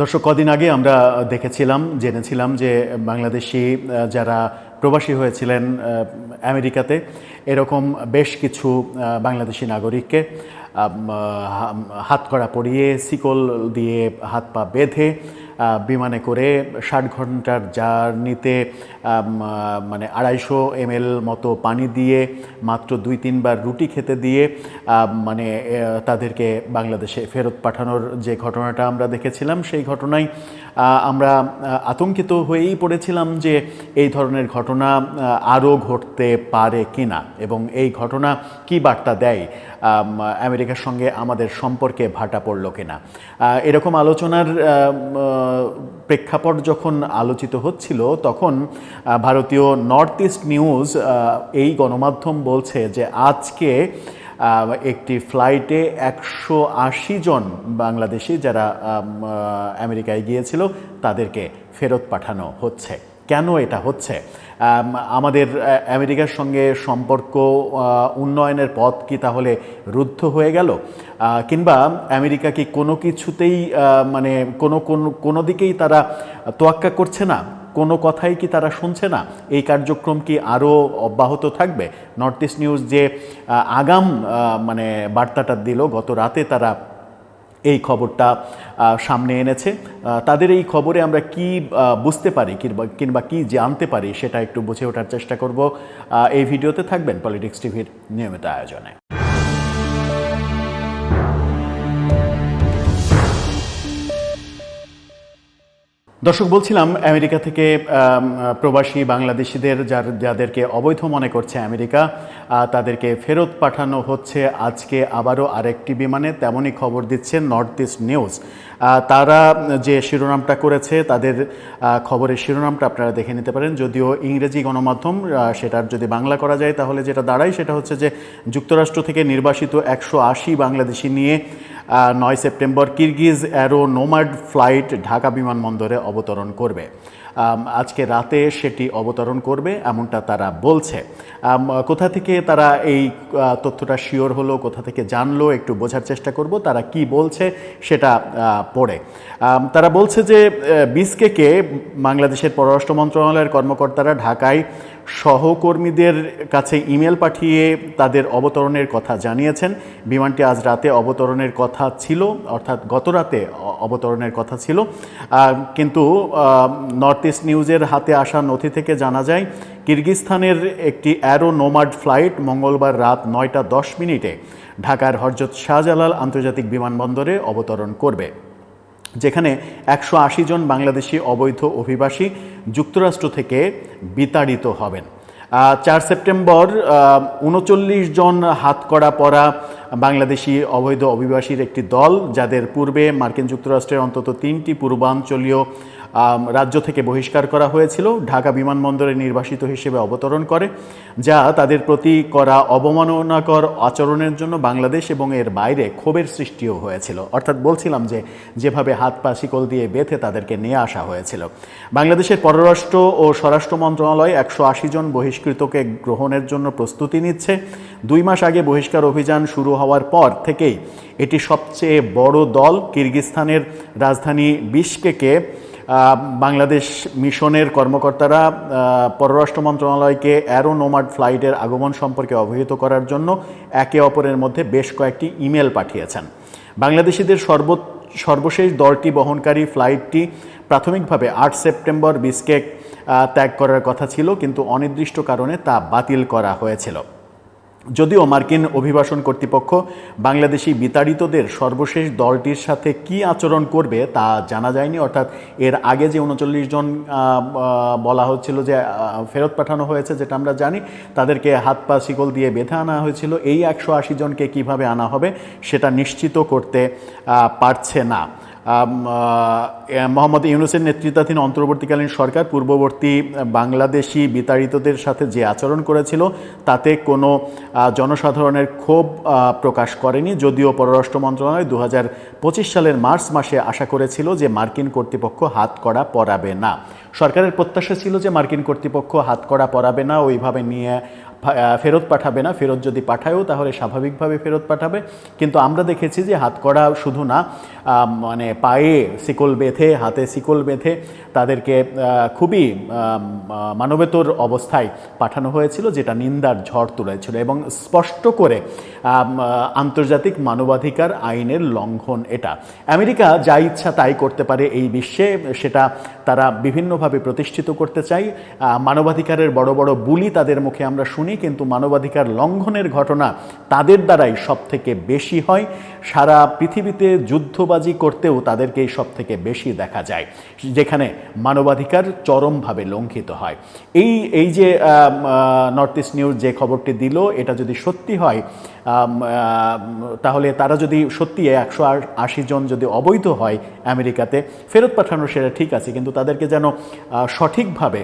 দর্শক, কদিন আগে আমরা দেখেছিলাম, জেনেছিলাম যে বাংলাদেশি যারা প্রবাসী হয়েছিলেন আমেরিকাতে, এরকম বেশ কিছু বাংলাদেশি নাগরিককে আম, আহ, হাত করা পরিয়ে শিকল দিয়ে হাত পা বেঁধে বিমানে করে ষাট ঘণ্টার জার্নিতে মানে আড়াইশো এমএল মতো পানি দিয়ে মাত্র দুই তিনবার রুটি খেতে দিয়ে মানে তাদেরকে বাংলাদেশে ফেরত পাঠানোর যে ঘটনাটা আমরা দেখেছিলাম সেই ঘটনায় আমরা আতঙ্কিত হয়েই পড়েছিলাম যে এই ধরনের ঘটনা আরও ঘটতে পারে কিনা। এবং এই ঘটনা কি বার্তা দেয়? আমেরিকার সঙ্গে আমাদের সম্পর্কে ভাটা পড়ল কিনা। এরকম আলোচনার প্রেক্ষাপট যখন আলোচিত হচ্ছিল, তখন ভারতীয় নর্থ ইস্ট নিউজ এই গণমাধ্যম বলছে যে আজকে একটি ফ্লাইটে একশো আশি জন বাংলাদেশি যারা আমেরিকায় গিয়েছিল, তাদেরকে ফেরত পাঠানো হচ্ছে। কেন এটা হচ্ছে? আমাদের আমেরিকার সঙ্গে সম্পর্ক উন্নয়নের পথ কি তাহলে রুদ্ধ হয়ে গেল? কিংবা আমেরিকা কি কোনো কিছুতেই মানে কোনো কোনো কোনো দিকেই তারা তোয়াক্কা করছে না? কোনো কথাই কি তারা শুনছে না? এই কার্যক্রম কি আরও অব্যাহত থাকবে? নর্থ ইস্ট নিউজ যে আগাম মানে বার্তাটা দিল, গত রাতে তারা এই খবরটা সামনে এনেছে। তাদের এই খবরে আমরা কি বুঝতে পারি কিংবা কি জানতে পারি সেটা একটু বুঝে ওঠার চেষ্টা করব। এই ভিডিওতে থাকবেন পলিটিক্স টিভির নিয়মিত আয়োজনে। দর্শক, বলছিলাম আমেরিকা থেকে প্রবাসী বাংলাদেশিদের যার, যাদেরকে অবৈধ মনে করছে আমেরিকা তাদেরকে ফেরত পাঠানো হচ্ছে। আজকে আবারও আরেকটি বিমানে তেমনই খবর দিচ্ছে নর্থ ইস্ট নিউজ। তারা যে শিরোনামটা করেছে, তাদের খবরের শিরোনামটা আপনারা দেখে নিতে পারেন। যদিও ইংরেজি গণমাধ্যম সেটার যদি বাংলা করা যায়, তাহলে যেটা দাঁড়ায় সেটা হচ্ছে যে, যুক্তরাষ্ট্র থেকে নির্বাসিত একশো আশি বাংলাদেশি নিয়ে নয় September Kyrgyz aero nomad flight Dhaka বিমানবন্দরে অবতরণ করবে। আজকে রাতে সেটি অবতরণ করবে, এমনটা তারা বলছে। কোথা থেকে তারা এই তথ্যটা শিওর হলো, কোথা থেকে জানলো, একটু বোঝার চেষ্টা করব, তারা কি বলছে সেটা পড়ে। তারা বলছে যে বিসকেকে বাংলাদেশের পররাষ্ট্র মন্ত্রণালয়ের কর্মকর্তারা ঢাকায় সহকর্মীদের কাছে ইমেল পাঠিয়ে তাদের অবতরণের কথা জানিয়েছেন। বিমানটি আজ রাতে অবতরণের কথা ছিল, অর্থাৎ গত রাতে অবতরণের কথা ছিল। কিন্তু নর্থ ইস্ট নিউজের হাতে আসা নথি থেকে জানা যায়, কিরগিস্তানের একটি অ্যারো নোমাড ফ্লাইট মঙ্গলবার রাত নয়টা দশ মিনিটে ঢাকার হরজত শাহজালাল আন্তর্জাতিক বিমানবন্দরে অবতরণ করবে। যেখানে একশো আশি জন বাংলাদেশি অবৈধ অভিবাসী যুক্তরাষ্ট্র থেকে বিতাড়িত হবেন। চার সেপ্টেম্বর উনচল্লিশ জন হাতকড়া পরা বাংলাদেশি অবৈধ অভিবাসীর একটি দল, যাদের পূর্বে মার্কিন যুক্তরাষ্ট্রের অন্তত তিনটি পূর্বাঞ্চলীয় রাজ্য থেকে বহিষ্কার করা হয়েছিল, ঢাকা বিমানবন্দরে নির্বাসিত হিসেবে অবতরণ করে, যা তাদের প্রতি করা অবমাননাকর আচরণের জন্য বাংলাদেশ এবং এর বাইরে ক্ষোভের সৃষ্টিও হয়েছিল। অর্থাৎ বলছিলাম যে, যেভাবে হাত পা শিকল দিয়ে বেঁধে তাদেরকে নিয়ে আসা হয়েছিল। বাংলাদেশের পররাষ্ট্র ও স্বরাষ্ট্র মন্ত্রণালয় একশো আশি জন বহিষ্কৃতকে গ্রহণের জন্য প্রস্তুতি নিচ্ছে। দুই মাস আগে বহিষ্কার অভিযান শুরু হওয়ার পর থেকেই এটি সবচেয়ে বড় দল কিরগিস্তানের রাজধানী বিশকেকে বাংলাদেশ মিশনের কর্মকর্তারা পররাষ্ট্র মন্ত্রণালয়কে অ্যারো নোমাড ফ্লাইটের আগমন সম্পর্কে অবহিত করার জন্য একে অপরের মধ্যে বেশ কয়েকটি ইমেল পাঠিয়েছেন। বাংলাদেশিদের সর্ব সর্বশেষ দলটি বহনকারী ফ্লাইটটি প্রাথমিকভাবে আট সেপ্টেম্বর বিসকেক আহ, ত্যাগ করার কথা ছিল কিন্তু অনির্দিষ্ট কারণে তা বাতিল করা হয়েছিল। যদিও মার্কিন অভিবাসন কর্তৃপক্ষ বাংলাদেশি বিতাড়িতদের সর্বশেষ দলটির সাথে কি আচরণ করবে তা জানা যায়নি, অর্থাৎ এর আগে যে উনচল্লিশ জন বলা হচ্ছিল যে ফেরত পাঠানো হয়েছে যেটা আমরা জানি, তাদেরকে হাত পা শিকল দিয়ে বেঁধে আনা হয়েছিল। এই একশো আশি জনকে কীভাবে আনা হবে সেটা নিশ্চিত করতে পারছে না। মোহাম্মদ ইউনুসের নেতৃত্বাধীন অন্তর্বর্তীকালীন সরকার পূর্ববর্তী বাংলাদেশি বিতাড়িতদের সাথে যে আচরণ করেছিল, তাতে কোনো জনসাধারণের ক্ষোভ প্রকাশ করেনি। যদিও পররাষ্ট্র মন্ত্রণালয় দু হাজার পঁচিশ সালের মার্চ মাসে আশা করেছিল যে মার্কিন কর্তৃপক্ষ হাত করা পরাবে না। সরকারের প্রত্যাশা ছিল যে মার্কিন কর্তৃপক্ষ হাতকড়া পরাবে না। ওইভাবে নিয়ে ফেরত পাঠাবে না। ফেরত যদি পাঠায়ও তাহলে স্বাভাবিকভাবে ফেরত পাঠাবে। কিন্তু আমরা দেখেছি যে হাতকড়া শুধু না মানে পায়ে শিকল বেঁধে, হাতে শিকল বেঁধে তাদেরকে খুবই মানবেতর অবস্থায় পাঠানো হয়েছিল, যেটা নিন্দার ঝড় তুলেছিল এবং স্পষ্ট করে আন্তর্জাতিক মানবাধিকার আইনের লঙ্ঘন এটা। আমেরিকা যা ইচ্ছা তাই করতে পারে এই বিশ্বে, সেটা তারা বিভিন্নভাবে প্রতিষ্ঠিত করতে চাই। মানবাধিকারের বড় বড় বুলি তাদের মুখে আমরা শুনি। কিন্তু মানবাধিকার লঙ্ঘনের ঘটনা তাদের দ্বারাই সব থেকে বেশি হয়। সারা পৃথিবীতে যুদ্ধবাজি করতেও তাদেরকেই সব থেকে বেশি দেখা যায়, যেখানে মানবাধিকার চরমভাবে লঙ্ঘিত হয়। এই এই যে নর্থ ইস্ট নিউজ যে খবরটি দিল, এটা যদি সত্যি হয় তাহলে তারা যদি সত্যি একশো আশি জন যদি অবৈধ হয় আমেরিকাতে, ফেরত পাঠানো সেটা ঠিক আছে, কিন্তু তাদেরকে যেন সঠিকভাবে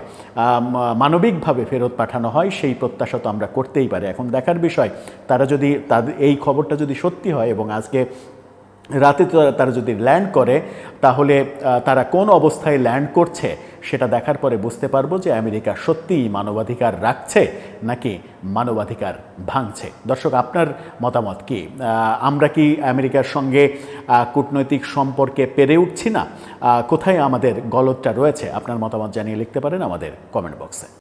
মানবিকভাবে ফেরত পাঠানো হয়, সেই প্রত্যাশা তো আমরা করতেই পারি। এখন দেখার বিষয়, তারা যদি তাদের এই খবরটা যদি সত্যি হয় এবং আজকে রাতে তারা যদি ল্যান্ড করে, তাহলে তারা কোন অবস্থায় ল্যান্ড করছে সেটা দেখার পরে বুঝতে পারব যে আমেরিকা সত্যিই মানবাধিকার রাখছে নাকি মানবাধিকার ভাঙছে। দর্শক, আপনার মতামত কি? আমরা কি আমেরিকার সঙ্গে কূটনৈতিক সম্পর্কে পেরে উঠছি না? কোথায় আমাদের গলতটা রয়েছে? আপনার মতামত জানিয়ে লিখতে পারেন আমাদের কমেন্ট বক্সে।